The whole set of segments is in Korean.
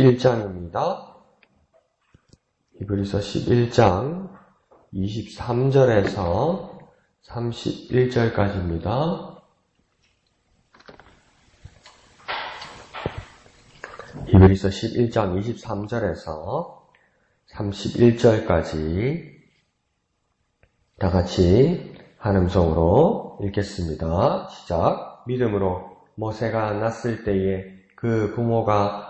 11장입니다. 히브리서 11장 23절에서 31절까지입니다. 히브리서 11장 23절에서 31절까지 다 같이 한 음성으로 읽겠습니다. 시작. 믿음으로 모세가 났을 때에 그 부모가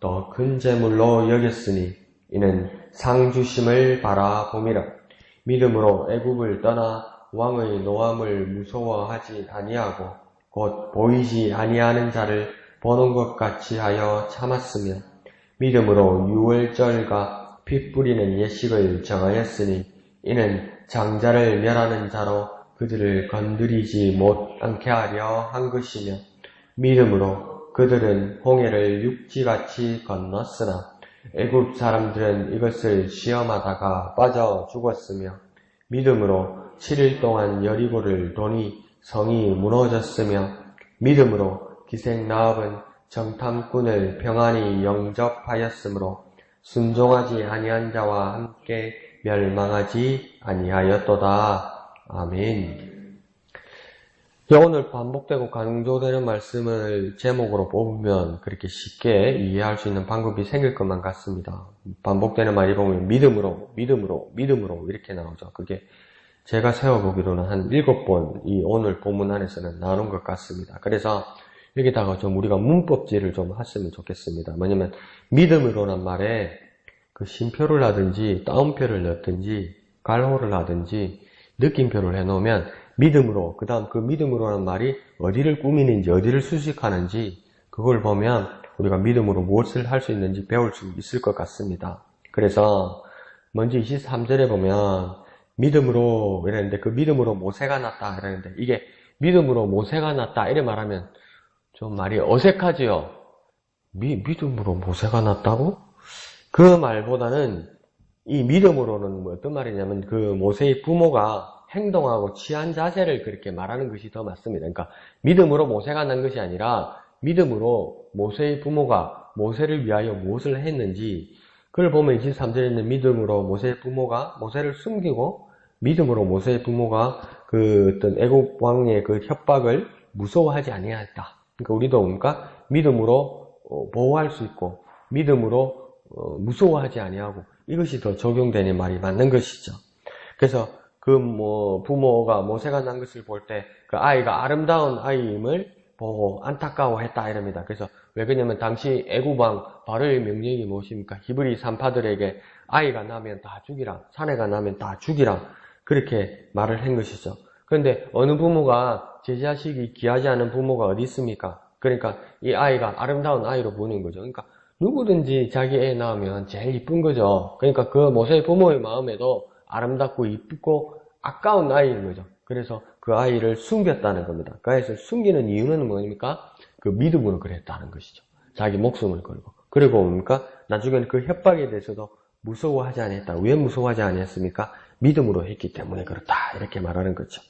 더 큰 재물로 여겼으니 이는 상주심을 바라봄이라. 믿음으로 애굽을 떠나 왕의 노함을 무서워하지 아니하고 곧 보이지 아니하는 자를 보는 것 같이 하여 참았으며 믿음으로 유월절과 피 뿌리는 예식을 정하였으니 이는 장자를 멸하는 자로 그들을 건드리지 못않게 하려 한 것이며 믿음으로 그들은 홍해를 육지같이 건넜으나 애굽 사람들은 이것을 시험하다가 빠져 죽었으며 믿음으로 7일 동안 여리고를 도니 성이 무너졌으며 믿음으로 기생 나합은 정탐꾼을 평안히 영접하였으므로 순종하지 아니한 자와 함께 멸망하지 아니하였도다. 아멘. 오늘 반복되고 강조되는 말씀을 제목으로 뽑으면 그렇게 쉽게 이해할 수 있는 방법이 생길 것만 같습니다. 반복되는 말이 보면 믿음으로, 믿음으로, 믿음으로 이렇게 나오죠. 그게 제가 세워보기로는 한 일곱 번 이 오늘 본문 안에서는 나오는 것 같습니다. 그래서 여기다가 좀 우리가 문법지를 좀 했으면 좋겠습니다. 뭐냐면 믿음으로란 말에 그 심표를 하든지 따옴표를 넣든지 갈호를 하든지 느낌표를 해놓으면 믿음으로 그 다음 그 믿음으로라는 말이 어디를 꾸미는지 어디를 수식하는지 그걸 보면 우리가 믿음으로 무엇을 할 수 있는지 배울 수 있을 것 같습니다. 그래서 먼저 23절에 보면 믿음으로 이랬는데 그 믿음으로 모세가 났다 이랬는데 이게 믿음으로 모세가 났다 이래 말하면 좀 말이 어색하지요. 미, 믿음으로 모세가 났다고? 그 말보다는 이 믿음으로는 뭐 어떤 말이냐면 그 모세의 부모가 행동하고 취한 자세를 그렇게 말하는 것이 더 맞습니다. 그러니까 믿음으로 모세가 난 것이 아니라 믿음으로 모세의 부모가 모세를 위하여 무엇을 했는지 그걸 보면 23절에 있는 믿음으로 모세의 부모가 모세를 숨기고 믿음으로 모세의 부모가 그 어떤 애국 왕의 그 협박을 무서워하지 아니하였다. 그러니까 우리도 뭔가 믿음으로 어, 보호할 수 있고 믿음으로 어, 무서워하지 아니하고 이것이 더 적용되는 말이 맞는 것이죠. 그래서 그 뭐 부모가 모세가 난 것을 볼 때 그 아이가 아름다운 아이임을 보고 안타까워했다 이럽니다. 그래서 왜 그러냐면 당시 애구방 바로의 명령이 무엇입니까? 히브리 산파들에게 아이가 나면 다 죽이라, 사내가 나면 다 죽이라 그렇게 말을 한 것이죠. 그런데 어느 부모가 제 자식이 귀하지 않은 부모가 어디 있습니까? 그러니까 이 아이가 아름다운 아이로 보는 거죠. 그러니까 누구든지 자기 애 낳으면 제일 이쁜 거죠. 그러니까 그 모세의 부모의 마음에도 아름답고 이쁘고 아까운 아이인 거죠. 그래서 그 아이를 숨겼다는 겁니다. 그 아이를 숨기는 이유는 뭐입니까? 그 믿음으로 그랬다는 것이죠. 자기 목숨을 걸고. 그리고 뭡니까? 나중에는 그 협박에 대해서도 무서워하지 않았다. 왜 무서워하지 않았습니까? 믿음으로 했기 때문에 그렇다. 이렇게 말하는 거죠.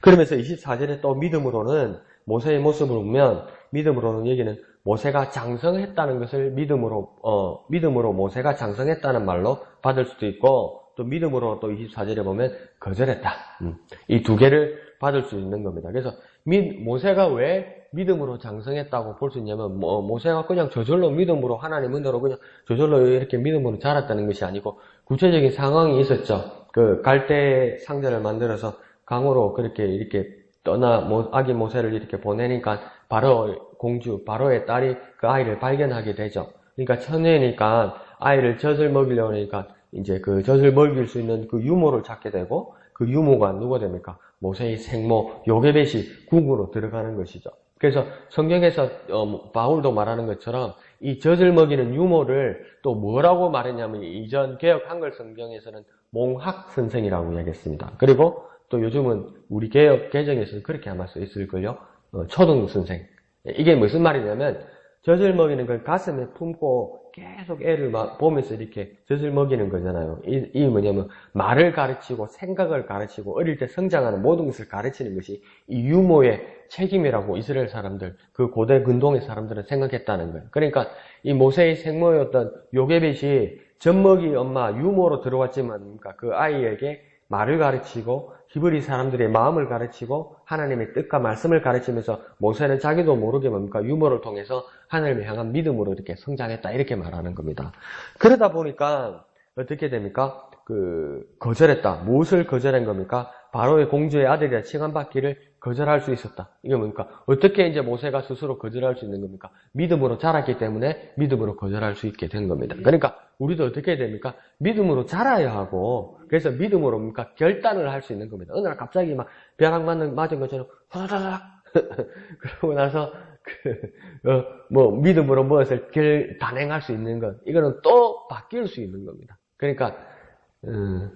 그러면서 24절에 또 믿음으로는 모세의 모습을 보면 믿음으로는 여기는 모세가 장성했다는 것을 믿음으로 어, 믿음으로 모세가 장성했다는 말로 받을 수도 있고 또 믿음으로 또 24절에 보면 거절했다. 음. 이두 개를 받을 수 있는 겁니다. 그래서 모세가 왜 믿음으로 장성했다고 볼 수 있냐면 뭐, 모세가 그냥 저절로 믿음으로 하나님 은혜로 그냥 저절로 이렇게 믿음으로 자랐다는 것이 아니고 구체적인 상황이 있었죠. 그 갈대 상자를 만들어서 강으로 그렇게 이렇게 떠나 아기 모세를 이렇게 보내니까 바로 공주 바로의 딸이 그 아이를 발견하게 되죠. 그러니까 천혜니까 아이를 젖을 먹이려고 하니까 이제 그 젖을 먹일 수 있는 그 유모를 찾게 되고 그 유모가 누가 됩니까? 모세의 생모 요게벳이 궁으로 들어가는 것이죠. 그래서 성경에서 어, 뭐, 바울도 말하는 것처럼 이 젖을 먹이는 유모를 또 뭐라고 말했냐면 이전 개혁 한글 성경에서는 몽학 선생이라고 이야기했습니다. 그리고 또 요즘은 우리 개혁 개정에서는 그렇게 아마 써 있을걸요. 어, 초등 선생. 이게 무슨 말이냐면 젖을 먹이는 걸 가슴에 품고 계속 애를 막 보면서 이렇게 젖을 먹이는 거잖아요. 이, 이 뭐냐면 말을 가르치고 생각을 가르치고 어릴 때 성장하는 모든 것을 가르치는 것이 이 유모의 책임이라고 이스라엘 사람들, 그 고대 근동의 사람들은 생각했다는 거예요. 그러니까 이 모세의 생모였던 요게벳이 젖먹이 엄마 유모로 들어왔지만 그러니까 그 아이에게 말을 가르치고 히브리 사람들의 마음을 가르치고 하나님의 뜻과 말씀을 가르치면서 모세는 자기도 모르게 뭡니까 유머를 통해서 하나님을 향한 믿음으로 이렇게 성장했다 이렇게 말하는 겁니다. 그러다 보니까 어떻게 됩니까? 그 거절했다. 무엇을 거절한 겁니까? 바로의 공주의 아들이라 칭함받기를 거절할 수 있었다. 이게 뭡니까? 어떻게 이제 모세가 스스로 거절할 수 있는 겁니까? 믿음으로 자랐기 때문에 믿음으로 거절할 수 있게 된 겁니다. 그러니까 우리도 어떻게 됩니까? 믿음으로 자라야 하고 그래서 믿음으로 뭡니까? 결단을 할 수 있는 겁니다. 어느 날 갑자기 막 벼락 맞는 맞은 것처럼 후다닥 그러고 나서 그, 어, 뭐 믿음으로 무엇을 결, 단행할 수 있는 것 이거는 또 바뀔 수 있는 겁니다. 그러니까 음,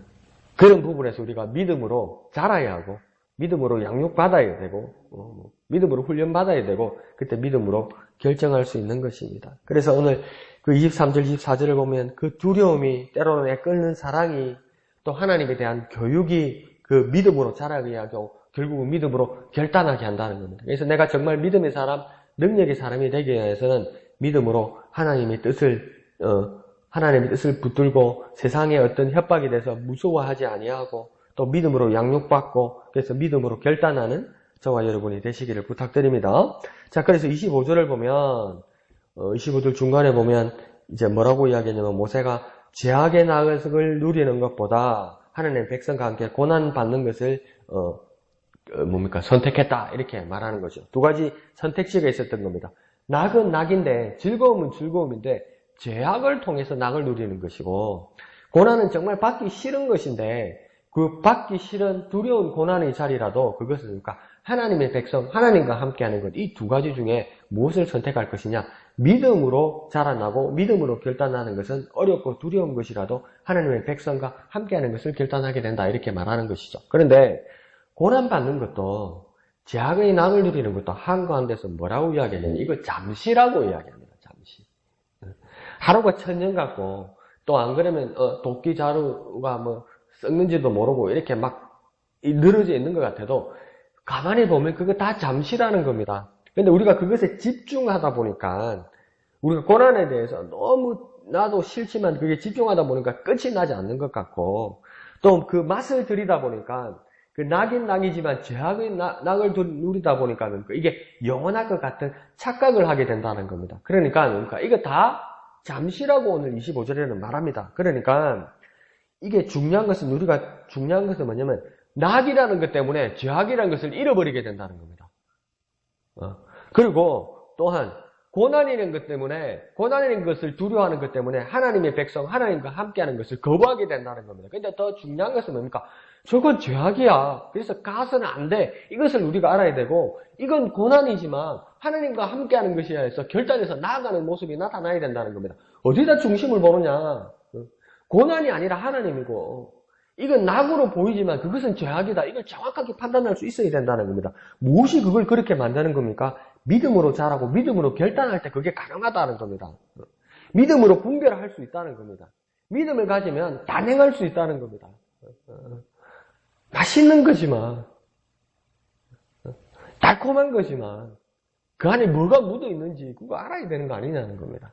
그런 부분에서 우리가 믿음으로 자라야 하고 믿음으로 양육받아야 되고 어, 뭐, 믿음으로 훈련받아야 되고 그때 믿음으로 결정할 수 있는 것입니다. 그래서 오늘 그 23절, 24절을 보면 그 두려움이 때로는 애 끓는 사랑이 또 하나님에 대한 교육이 그 믿음으로 자라게 하고 결국은 믿음으로 결단하게 한다는 겁니다. 그래서 내가 정말 믿음의 사람, 능력의 사람이 되기 위해서는 믿음으로 하나님의 뜻을 어, 하나님의 뜻을 붙들고 세상의 어떤 협박이 돼서 무서워하지 아니하고 또 믿음으로 양육받고 그래서 믿음으로 결단하는 저와 여러분이 되시기를 부탁드립니다. 자, 그래서 25절을 보면 25절 어, 중간에 보면 이제 뭐라고 이야기하냐면 모세가 제약의 낙을 누리는 것보다 하나님의 백성과 함께 고난 받는 것을 어, 어, 뭡니까 선택했다 이렇게 말하는 거죠. 두 가지 선택지가 있었던 겁니다. 낙은 낙인데 즐거움은 즐거움인데 제약을 통해서 낙을 누리는 것이고 고난은 정말 받기 싫은 것인데 그 받기 싫은 두려운 고난의 자리라도 그것은 그러니까 하나님의 백성, 하나님과 함께하는 것 이 두 가지 중에 무엇을 선택할 것이냐? 믿음으로 자라나고 믿음으로 결단하는 것은 어렵고 두려운 것이라도 하나님의 백성과 함께하는 것을 결단하게 된다 이렇게 말하는 것이죠. 그런데 고난 받는 것도 제약의 낙을 누리는 것도 한가운데서 뭐라고 이야기하냐면 이거 잠시라고 이야기합니다. 하루가 천년 같고 또 안 그러면 어, 도끼 자루가 뭐 썩는지도 모르고 이렇게 막 늘어져 있는 것 같아도 가만히 보면 그거 다 잠시라는 겁니다. 근데 우리가 그것에 집중하다 보니까 우리가 고난에 대해서 너무 나도 싫지만 그게 집중하다 보니까 끝이 나지 않는 것 같고 또 그 맛을 들이다 보니까 그 낙인 낙이지만 제약의 낙 을 누리다 보니까는 이게 영원할 것 같은 착각을 하게 된다는 겁니다. 그러니까, 그러니까 이거 다 잠시라고 오늘 25절에는 말합니다. 그러니까 이게 중요한 것은 우리가 중요한 것은 뭐냐면 낙이라는 것 때문에 죄악이라는 것을 잃어버리게 된다는 겁니다. 어. 그리고 또한 고난이라는 것 때문에 고난이라는 것을 두려워하는 것 때문에 하나님의 백성 하나님과 함께하는 것을 거부하게 된다는 겁니다. 근데 더 중요한 것은 뭡니까? 저건 죄악이야. 그래서 가서는 안 돼. 이것을 우리가 알아야 되고 이건 고난이지만 하나님과 함께하는 것이야 해서 결단해서 나아가는 모습이 나타나야 된다는 겁니다. 어디다 중심을 보느냐? 고난이 아니라 하나님이고 이건 낙으로 보이지만 그것은 죄악이다. 이걸 정확하게 판단할 수 있어야 된다는 겁니다. 무엇이 그걸 그렇게 만드는 겁니까? 믿음으로 자라고 믿음으로 결단할 때 그게 가능하다는 겁니다. 믿음으로 분별할 수 있다는 겁니다. 믿음을 가지면 단행할 수 있다는 겁니다. 맛있는 거지만 달콤한 거지만 그 안에 뭐가 묻어 있는지 그거 알아야 되는 거 아니냐는 겁니다.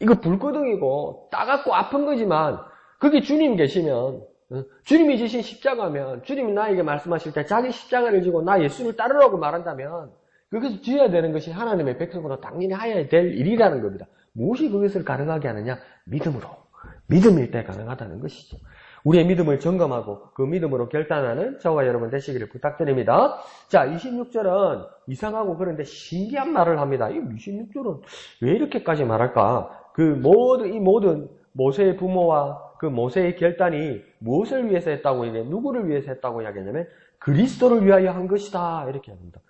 이거 불구덩이고 따갑고 아픈 거지만 그게 주님 계시면 어, 주님이 지신 십자가면 주님이 나에게 말씀하실 때 자기 십자가를 지고 나 예수를 따르라고 말한다면 그것을 지어야 되는 것이 하나님의 백성으로 당연히 하여야 될 일이라는 겁니다. 무엇이 그것을 가능하게 하느냐? 믿음으로. 믿음일 때 가능하다는 것이죠. 우리의 믿음을 점검하고 그 믿음으로 결단하는 저와 여러분 되시기를 부탁드립니다. 자, 26절은 이상하고 그런데 신기한 말을 합니다. 이 26절은 왜 이렇게까지 말할까? 그 모든, 이 모든 모세의 부모와 그 모세의 결단이 무엇을 위해서 했다고 이제 누구를 위해서 했다고 이야기하냐면 그리스도를 위하여 한 것이다. 이렇게 합니다.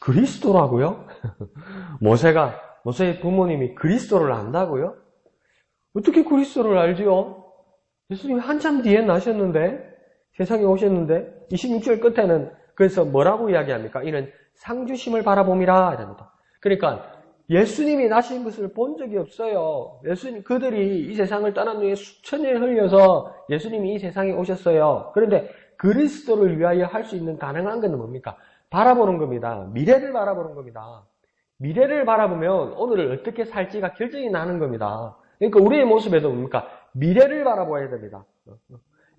그리스도라고요? 모세가, 모세의 부모님이 그리스도를 안다고요? 어떻게 그리스도를 알지요? 예수님이 한참 뒤에 나셨는데, 세상에 오셨는데, 26절 끝에는 그래서 뭐라고 이야기합니까? 이는 상주심을 바라봄이라 이랍니다. 그러니까 예수님이 나신 것을 본 적이 없어요. 예수님 그들이 이 세상을 떠난 후에 수천 년을 흘려서 예수님이 이 세상에 오셨어요. 그런데 그리스도를 위하여 할 수 있는 가능한 것은 뭡니까? 바라보는 겁니다. 미래를 바라보는 겁니다. 미래를 바라보면 오늘을 어떻게 살지가 결정이 나는 겁니다. 그러니까 우리의 모습에도 뭡니까? 미래를 바라봐야 됩니다.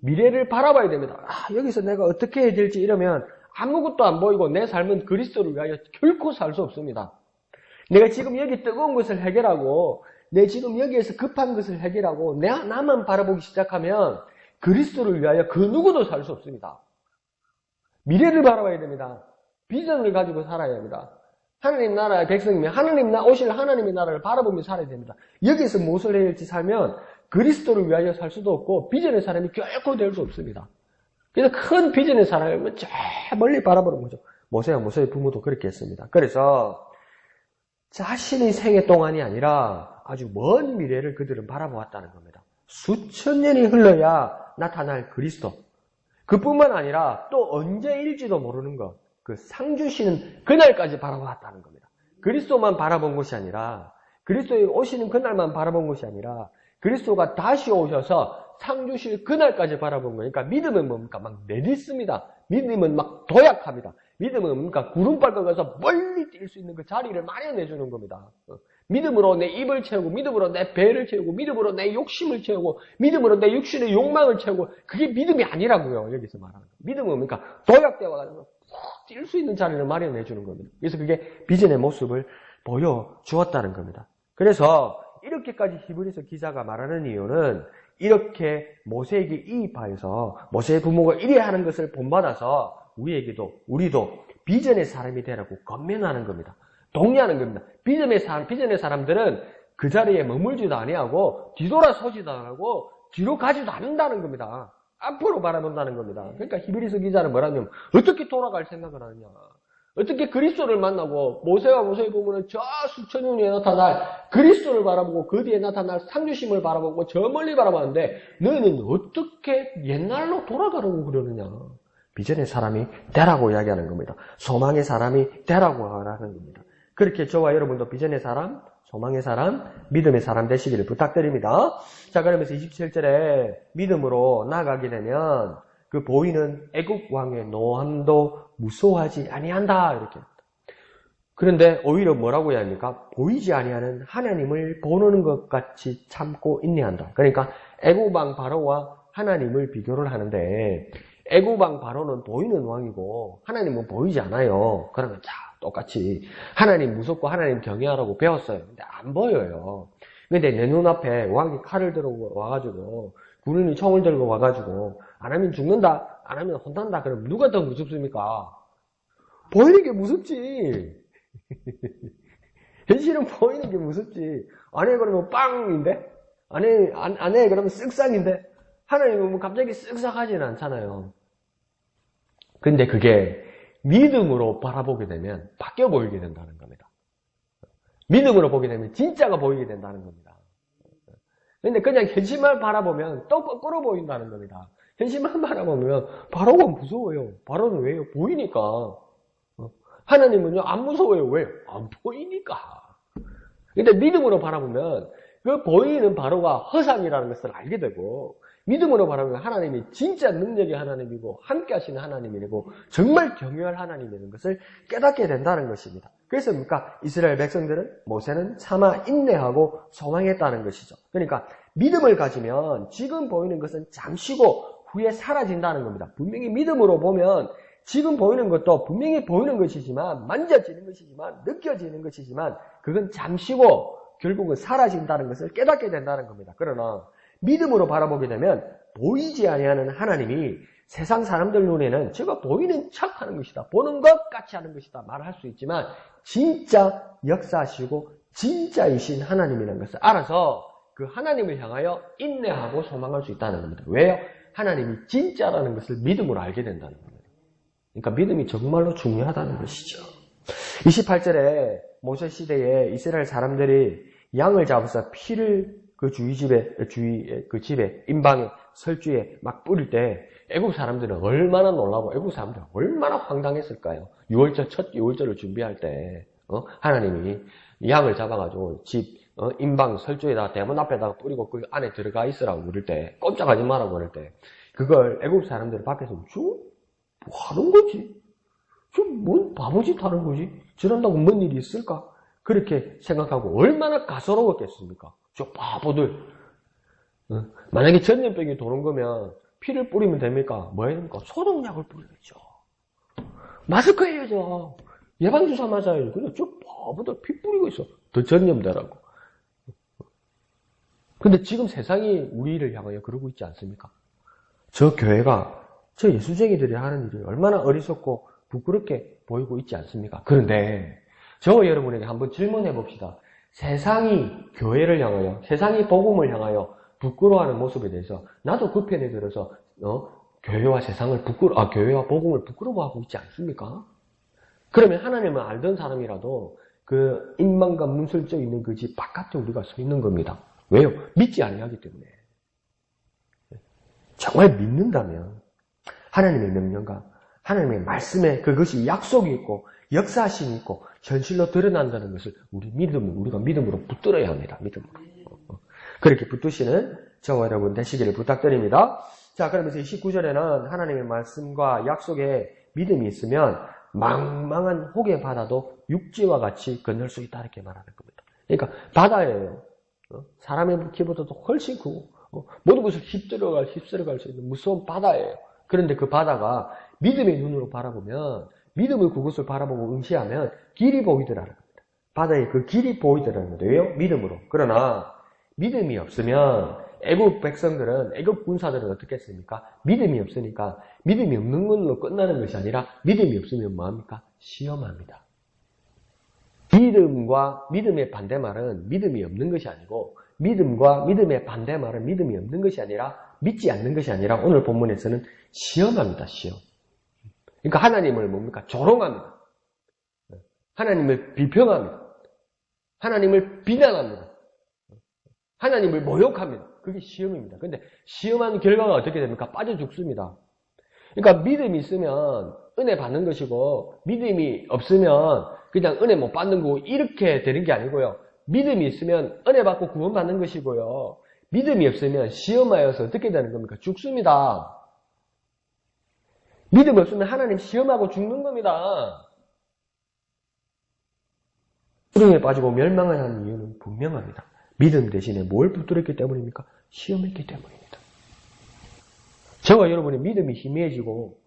미래를 바라봐야 됩니다. 아, 여기서 내가 어떻게 해야 될지 이러면 아무것도 안 보이고 내 삶은 그리스도를 위하여 결코 살 수 없습니다. 내가 지금 여기 뜨거운 것을 해결하고 내 지금 여기에서 급한 것을 해결하고 내 나만 바라보기 시작하면 그리스도를 위하여 그 누구도 살 수 없습니다. 미래를 바라봐야 됩니다. 비전을 가지고 살아야 합니다. 하나님 나라의 백성이면 하나님 나 오실 하나님의 나라를 바라보며 살아야 됩니다. 여기서 무엇을 해야 할지 살면 그리스도를 위하여 살 수도 없고 비전의 사람이 결코 될 수 없습니다. 그래서 큰 비전의 사람을 저 멀리 바라보는 거죠. 모세와 모세의 부모도 그렇게 했습니다. 그래서 자신의 생애 동안이 아니라 아주 먼 미래를 그들은 바라보았다는 겁니다. 수천 년이 흘러야 나타날 그리스도. 그뿐만 아니라 또 언제일지도 모르는 것. 그 상 주시는 그날까지 바라보았다는 겁니다. 그리스도만 바라본 것이 아니라 그리스도의 오시는 그날만 바라본 것이 아니라 그리스도가 다시 오셔서 상 주실 그날까지 바라본 거니까 믿음은 뭡니까? 막 내딛습니다. 믿음은 막 도약합니다. 믿음은 뭡니까? 구름발과 가서 멀리 뛸 수 있는 그 자리를 마련해 주는 겁니다. 어. 믿음으로 내 입을 채우고, 믿음으로 내 배를 채우고, 믿음으로 내 욕심을 채우고, 믿음으로 내 육신의 욕망을 채우고, 그게 믿음이 아니라고요. 여기서 말하는 거. 믿음은 뭡니까? 도약되어 가지고 뛸 수 있는 자리를 마련해 주는 겁니다. 그래서 그게 비전의 모습을 보여 주었다는 겁니다. 그래서 이렇게까지 히브리서 기자가 말하는 이유는 이렇게 모세에게 이입하여서 모세의 부모가 이래 하는 것을 본받아서 우리에게도 우리도 비전의 사람이 되라고 건면하는 겁니다. 동의하는 겁니다. 비전의 사람, 비전의 사람들은 그 자리에 머물지도 아니하고 뒤돌아서지도 않고 뒤로 가지도 않는다는 겁니다. 앞으로 바라본다는 겁니다. 그러니까 히브리서 기자는 뭐라냐면 어떻게 돌아갈 생각을 하느냐. 어떻게 그리스도를 만나고 모세와 모세의 부모는 저 수천 년에 나타날 그리스도를 바라보고 그 뒤에 나타날 상주심을 바라보고 저 멀리 바라보는데 너희는 어떻게 옛날로 돌아가려고 그러느냐. 비전의 사람이 되라고 이야기하는 겁니다. 소망의 사람이 되라고 하는 겁니다. 그렇게 저와 여러분도 비전의 사람, 소망의 사람, 믿음의 사람 되시기를 부탁드립니다. 자, 그러면서 27절에 믿음으로 나가게 되면 그 보이는 애국 왕의 노함도 무서워하지 아니한다 이렇게. 그런데 오히려 뭐라고 해야 합니까? 보이지 아니하는 하나님을 보는 것 같이 참고 인내한다. 그러니까 애국 왕 바로와 하나님을 비교를 하는데 애국 왕 바로는 보이는 왕이고 하나님은 보이지 않아요. 그러면 자 똑같이 하나님 무섭고 하나님 경외하라고 배웠어요. 근데 안 보여요. 근데 내 눈앞에 왕이 칼을 들고 와가지고 군인이 총을 들고 와가지고 안 하면 죽는다, 안 하면 혼난다. 그럼 누가 더 무섭습니까? 보이는 게 무섭지. 현실은 보이는 게 무섭지. 안해 그러면 빵인데? 안 해, 안, 안해 그러면 쓱싹인데? 하나님은 뭐 갑자기 쓱싹 하지는 않잖아요. 근데 그게 믿음으로 바라보게 되면 바뀌어 보이게 된다는 겁니다. 믿음으로 보게 되면 진짜가 보이게 된다는 겁니다. 근데 그냥 현실만 바라보면 또 거꾸로 보인다는 겁니다. 현실만 바라보면 바로가 무서워요. 바로는 왜요? 보이니까. 어? 하나님은요, 안 무서워요. 왜? 안 보이니까. 근데 믿음으로 바라보면 그 보이는 바로가 허상이라는 것을 알게 되고 믿음으로 바라보면 하나님이 진짜 능력의 하나님이고 함께 하시는 하나님이고 정말 경외할 하나님이라는 것을 깨닫게 된다는 것입니다. 그래서 뭡니까? 이스라엘 백성들은 모세는 차마 인내하고 소망했다는 것이죠. 그러니까 믿음을 가지면 지금 보이는 것은 잠시고 후에 사라진다는 겁니다. 분명히 믿음으로 보면 지금 보이는 것도 분명히 보이는 것이지만 만져지는 것이지만 느껴지는 것이지만 그건 잠시고 결국은 사라진다는 것을 깨닫게 된다는 겁니다. 그러나 믿음으로 바라보게 되면 보이지 아니하는 하나님이 세상 사람들 눈에는 제가 보이는 척 하는 것이다. 보는 것 같이 하는 것이다. 말할 수 있지만 진짜 역사하시고 진짜이신 하나님이라는 것을 알아서 그 하나님을 향하여 인내하고 소망할 수 있다는 겁니다. 왜요? 하나님이 진짜라는 것을 믿음으로 알게 된다는 겁니다. 그러니까 믿음이 정말로 중요하다는 것이죠. 28절에 모세 시대에 이스라엘 사람들이 양을 잡아서 피를 그 주위 집에 주위 그 집에 인방에 설주에 막 뿌릴 때 애국 사람들은 얼마나 놀라고 애국 사람들은 얼마나 황당했을까요? 6월절 첫 6월절을 준비할 때 어? 하나님이 양을 잡아가지고 집 어? 인방 설주에다가 대문 앞에다가 뿌리고 그 안에 들어가 있으라고 그럴 때 꼼짝하지 마라고 그럴 때 그걸 애국 사람들이 밖에서 저뭐 하는 거지? 저뭔 바보짓 하는 거지? 저런다고 뭔 일이 있을까? 그렇게 생각하고 얼마나 가소로웠겠습니까? 저 바보들. 어? 만약에 전염병이 도는 거면 피를 뿌리면 됩니까? 뭐 해야 됩니까? 소독약을 뿌려야죠. 마스크 해야죠. 예방주사 맞아야죠. 근데 저 바보들 피 뿌리고 있어. 더 전염되라고. 근데 지금 세상이 우리를 향하여 그러고 있지 않습니까? 저 교회가 저 예수쟁이들이 하는 일이 얼마나 어리석고 부끄럽게 보이고 있지 않습니까? 그런데 저와 여러분에게 한번 질문해 봅시다. 세상이 교회를 향하여, 세상이 복음을 향하여 부끄러워하는 모습에 대해서 나도 그 편에 들어서 어? 교회와 세상을 부끄러, 아 교회와 복음을 부끄러워하고 있지 않습니까? 그러면 하나님을 알던 사람이라도 그 인망과 문설져 있는 그 집 바깥에 우리가 서 있는 겁니다. 왜요? 믿지 아니하기 때문에. 정말 믿는다면 하나님의 명령과 하나님의 말씀에 그것이 약속이 있고 역사심이 있고 현실로 드러난다는 것을 우리 믿음, 우리가 믿음으로 붙들어야 합니다. 믿음으로. 그렇게 붙드시는 저와 여러분 되시기를 부탁드립니다. 자, 그러면서 29절에는 하나님의 말씀과 약속에 믿음이 있으면 망망한 혹의 바다도 육지와 같이 건널 수 있다 이렇게 말하는 겁니다. 그러니까 바다예요. 어? 사람의 키보다도 훨씬 크고 어? 모든 것을 휩쓸어갈, 휩쓸어갈 수 있는 무서운 바다예요. 그런데 그 바다가 믿음의 눈으로 바라보면 믿음의 그것을 바라보고 응시하면 길이 보이더라는 겁니다. 바다에 그 길이 보이더라는 거예요. 믿음으로. 그러나 믿음이 없으면 애국 백성들은 애국 군사들은 어떻게 했습니까? 믿음이 없으니까 믿음이 없는 걸로 끝나는 것이 아니라 믿음이 없으면 뭐합니까? 시험합니다. 믿음과 믿음의 반대말은 믿음이 없는 것이 아니고 믿음과 믿음의 반대말은 믿음이 없는 것이 아니라 믿지 않는 것이 아니라 오늘 본문에서는 시험합니다. 시험. 그러니까 하나님을 뭡니까? 조롱합니다. 하나님을 비평합니다. 하나님을 비난합니다. 하나님을 모욕합니다. 그게 시험입니다. 근데 시험한 결과가 어떻게 됩니까? 빠져 죽습니다. 그러니까 믿음이 있으면 은혜 받는 것이고 믿음이 없으면 그냥 은혜 못 받는 거고 이렇게 되는 게 아니고요. 믿음이 있으면 은혜 받고 구원 받는 것이고요. 믿음이 없으면 시험하여서 어떻게 되는 겁니까? 죽습니다. 믿음이 없으면 하나님 시험하고 죽는 겁니다. 수렁에 빠지고 멸망을 하는 이유는 분명합니다. 믿음 대신에 뭘 붙들었기 때문입니까? 시험했기 때문입니다. 저와 여러분의 믿음이 희미해지고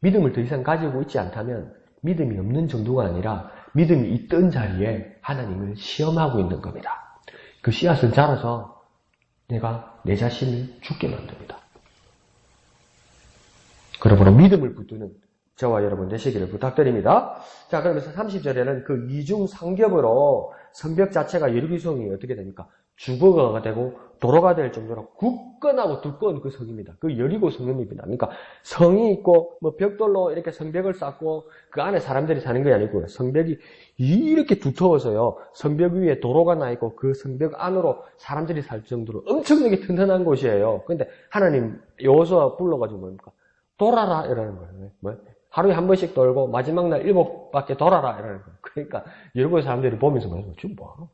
믿음을 더 이상 가지고 있지 않다면 믿음이 없는 정도가 아니라 믿음이 있던 자리에 하나님을 시험하고 있는 겁니다. 그 씨앗은 자라서 내가 내 자신을 죽게 만듭니다. 그러므로 믿음을 붙드는 저와 여러분 되시기를 부탁드립니다. 자, 그러면서 30절에는 그 이중 상겹으로 성벽 자체가 예루기성이 어떻게 됩니까? 주거가 되고 도로가 될 정도로 굳건하고 두꺼운 그 성입니다. 그 여리고 성입니다. 그러니까 성이 있고 뭐 벽돌로 이렇게 성벽을 쌓고 그 안에 사람들이 사는 게 아니고요. 성벽이 이렇게 두터워서요. 성벽 위에 도로가 나 있고 그 성벽 안으로 사람들이 살 정도로 엄청나게 튼튼한 곳이에요. 근데 하나님 여호수아 불러가지고 뭡니까? 돌아라 이러는 거예요. 뭐? 하루에 한 번씩 돌고 마지막 날 일곱 바퀴 돌아라 이러는 거예요. 그러니까 여러분 사람들이 보면서 말해요. 지금 뭐?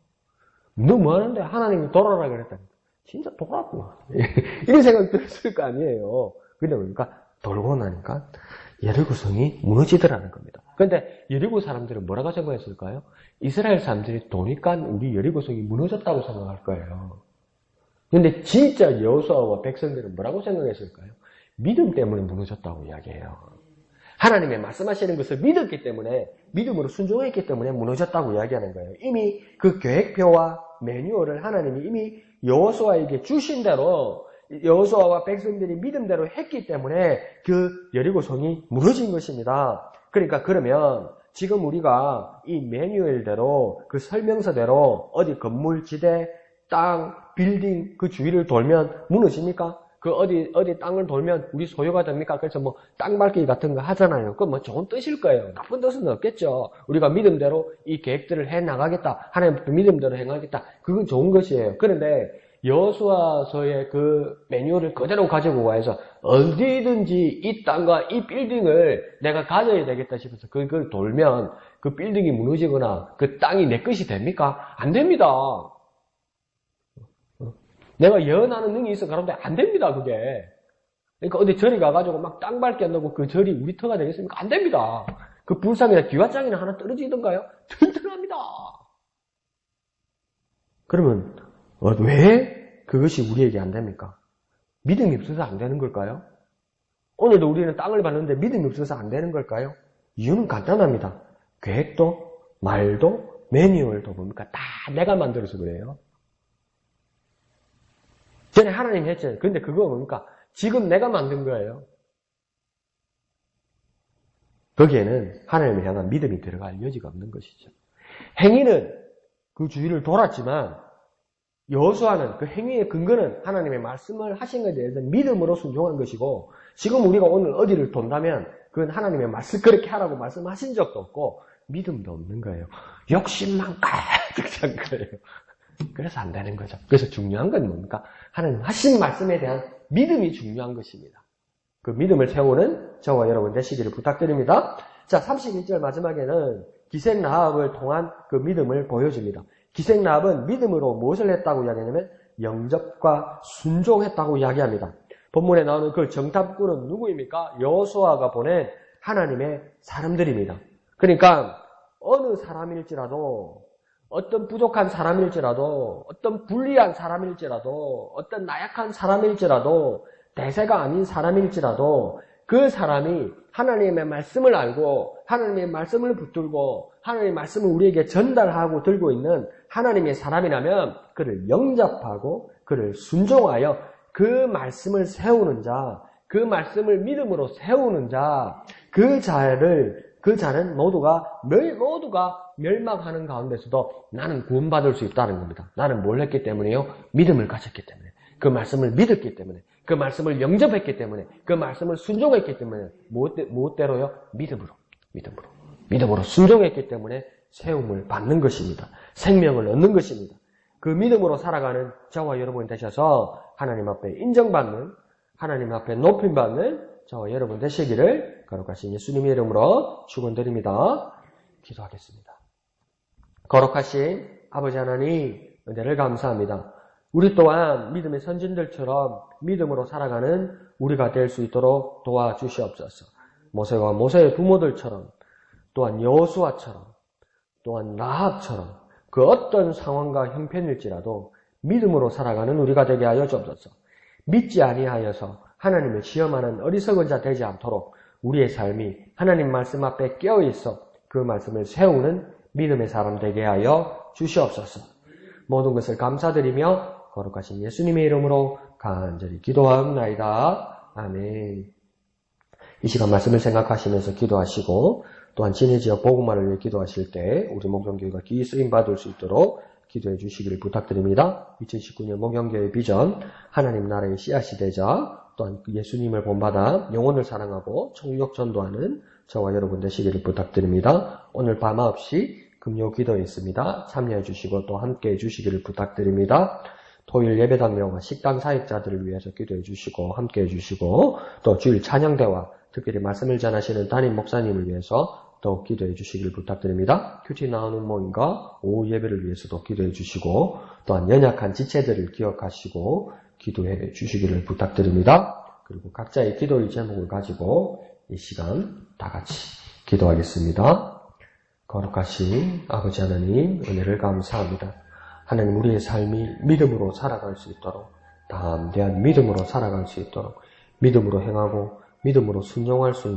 너 뭐 하는데 하나님이 돌아라 그랬다니. 진짜 돌았구나. 이런 생각 들었을 거 아니에요. 근데 뭡니까? 돌고 나니까 예리고성이 무너지더라는 겁니다. 근데 예리고 사람들은 뭐라고 생각했을까요? 이스라엘 사람들이 도니까 우리 예리고성이 무너졌다고 생각할 거예요. 근데 진짜 여호수아와 백성들은 뭐라고 생각했을까요? 믿음 때문에 무너졌다고 이야기해요. 하나님의 말씀하시는 것을 믿었기 때문에 믿음으로 순종했기 때문에 무너졌다고 이야기하는 거예요. 이미 그 계획표와 매뉴얼을 하나님이 이미 여호수아에게 주신 대로 여호수아와 백성들이 믿음대로 했기 때문에 그 여리고성이 무너진 것입니다. 그러니까 그러면 지금 우리가 이 매뉴얼대로 그 설명서대로 어디 건물, 지대, 땅, 빌딩 그 주위를 돌면 무너집니까? 그 어디 어디 땅을 돌면 우리 소유가 됩니까? 그래서 뭐 땅 밟기 같은 거 하잖아요. 그건 뭐 좋은 뜻일 거예요. 나쁜 뜻은 없겠죠. 우리가 믿음대로 이 계획들을 해 나가겠다. 하나님 믿음대로 행하겠다. 그건 좋은 것이에요. 그런데 여수와서의 그 매뉴얼을 그대로 가지고 와서 어디든지 이 땅과 이 빌딩을 내가 가져야 되겠다 싶어서 그걸 돌면 그 빌딩이 무너지거나 그 땅이 내 것이 됩니까? 안 됩니다. 내가 예언하는 능이 있어 그런데 안 됩니다, 그게. 그러니까 어디 절이 가가지고 막 땅 밟게 한다고 그 절이 우리 터가 되겠습니까? 안 됩니다. 그 불상이나 기와장이나 하나 떨어지던가요? 튼튼합니다. 그러면 어, 왜 그것이 우리에게 안 됩니까? 믿음이 없어서 안 되는 걸까요? 오늘도 우리는 땅을 봤는데 믿음이 없어서 안 되는 걸까요? 이유는 간단합니다. 계획도, 말도, 매뉴얼도 뭡니까? 다 내가 만들어서 그래요. 전에 하나님 했잖아요. 근데 그거 뭡니까? 지금 내가 만든 거예요. 거기에는 하나님을 향한 믿음이 들어갈 여지가 없는 것이죠. 행위는 그 주위를 돌았지만 여호수아는 그 행위의 근거는 하나님의 말씀을 하신 것에 대해서 믿음으로 순종한 것이고 지금 우리가 오늘 어디를 돈다면 그건 하나님의 말씀 그렇게 하라고 말씀하신 적도 없고 믿음도 없는 거예요. 욕심만 가득 찬 거예요. 그래서 안 되는 거죠. 그래서 중요한 건 뭡니까? 하나님 하신 말씀에 대한 믿음이 중요한 것입니다. 그 믿음을 세우는 저와 여러분 되시기를 부탁드립니다. 자, 31절 마지막에는 기생 라합을 통한 그 믿음을 보여줍니다. 기생 라합은 믿음으로 무엇을 했다고 이야기하냐면 영접과 순종했다고 이야기합니다. 본문에 나오는 그 정탐꾼은 누구입니까? 여호수아가 보낸 하나님의 사람들입니다. 그러니까 어느 사람일지라도 어떤 부족한 사람일지라도 어떤 불리한 사람일지라도 어떤 나약한 사람일지라도 대세가 아닌 사람일지라도 그 사람이 하나님의 말씀을 알고 하나님의 말씀을 붙들고 하나님의 말씀을 우리에게 전달하고 들고 있는 하나님의 사람이라면 그를 영접하고 그를 순종하여 그 말씀을 세우는 자, 그 말씀을 믿음으로 세우는 자, 그 자를 그 자는 모두가 멸, 모두가 멸망하는 가운데서도 나는 구원받을 수 있다는 겁니다. 나는 뭘 했기 때문에요? 믿음을 가졌기 때문에. 그 말씀을 믿었기 때문에. 그 말씀을 영접했기 때문에. 그 말씀을 순종했기 때문에. 무엇, 무엇대로요? 믿음으로. 믿음으로. 믿음으로 순종했기 때문에 세움을 받는 것입니다. 생명을 얻는 것입니다. 그 믿음으로 살아가는 저와 여러분 되셔서 하나님 앞에 인정받는, 하나님 앞에 높임받는 저와 여러분 되시기를 거룩하신 예수님의 이름으로 축원드립니다. 기도하겠습니다. 거룩하신 아버지 하나님 은혜를 감사합니다. 우리 또한 믿음의 선진들처럼 믿음으로 살아가는 우리가 될 수 있도록 도와주시옵소서. 모세와 모세의 부모들처럼 또한 여호수아처럼 또한 라합처럼 그 어떤 상황과 형편일지라도 믿음으로 살아가는 우리가 되게 하여 주옵소서. 믿지 아니하여서 하나님을 시험하는 어리석은 자 되지 않도록 우리의 삶이 하나님 말씀 앞에 깨어 있어 그 말씀을 세우는 믿음의 사람 되게 하여 주시옵소서. 모든 것을 감사드리며 거룩하신 예수님의 이름으로 간절히 기도하옵나이다. 아멘. 이 시간 말씀을 생각하시면서 기도하시고 또한 진해 지역 복음화를 위해 기도하실 때 우리 목영교회가 기이 쓰임 받을 수 있도록 기도해 주시기를 부탁드립니다. 2019년 목영교회 비전 하나님 나라의 씨앗이 되자 또한 예수님을 본받아 영혼을 사랑하고 청력 전도하는 저와 여러분 되시기를 부탁드립니다. 오늘 밤 9시 금요 기도에 있습니다. 참여해 주시고 또 함께 해 주시기를 부탁드립니다. 토요일 예배당 명화 식당 사역자들을 위해서 기도해 주시고 함께 해 주시고 또 주일 찬양대와 특별히 말씀을 전하시는 담임 목사님을 위해서 또 기도해 주시기를 부탁드립니다. 큐티 나오는 모임과 오후 예배를 위해서도 기도해 주시고 또한 연약한 지체들을 기억하시고 기도해 주시기를 부탁드립니다. 그리고 각자의 기도의 제목을 가지고 이 시간 다 같이 기도하겠습니다. 거룩하신 아버지 하나님 은혜를 감사합니다. 하나님 우리의 삶이 믿음으로 살아갈 수 있도록 담대한 믿음으로 살아갈 수 있도록 믿음으로 행하고 믿음으로 순종할 수 있는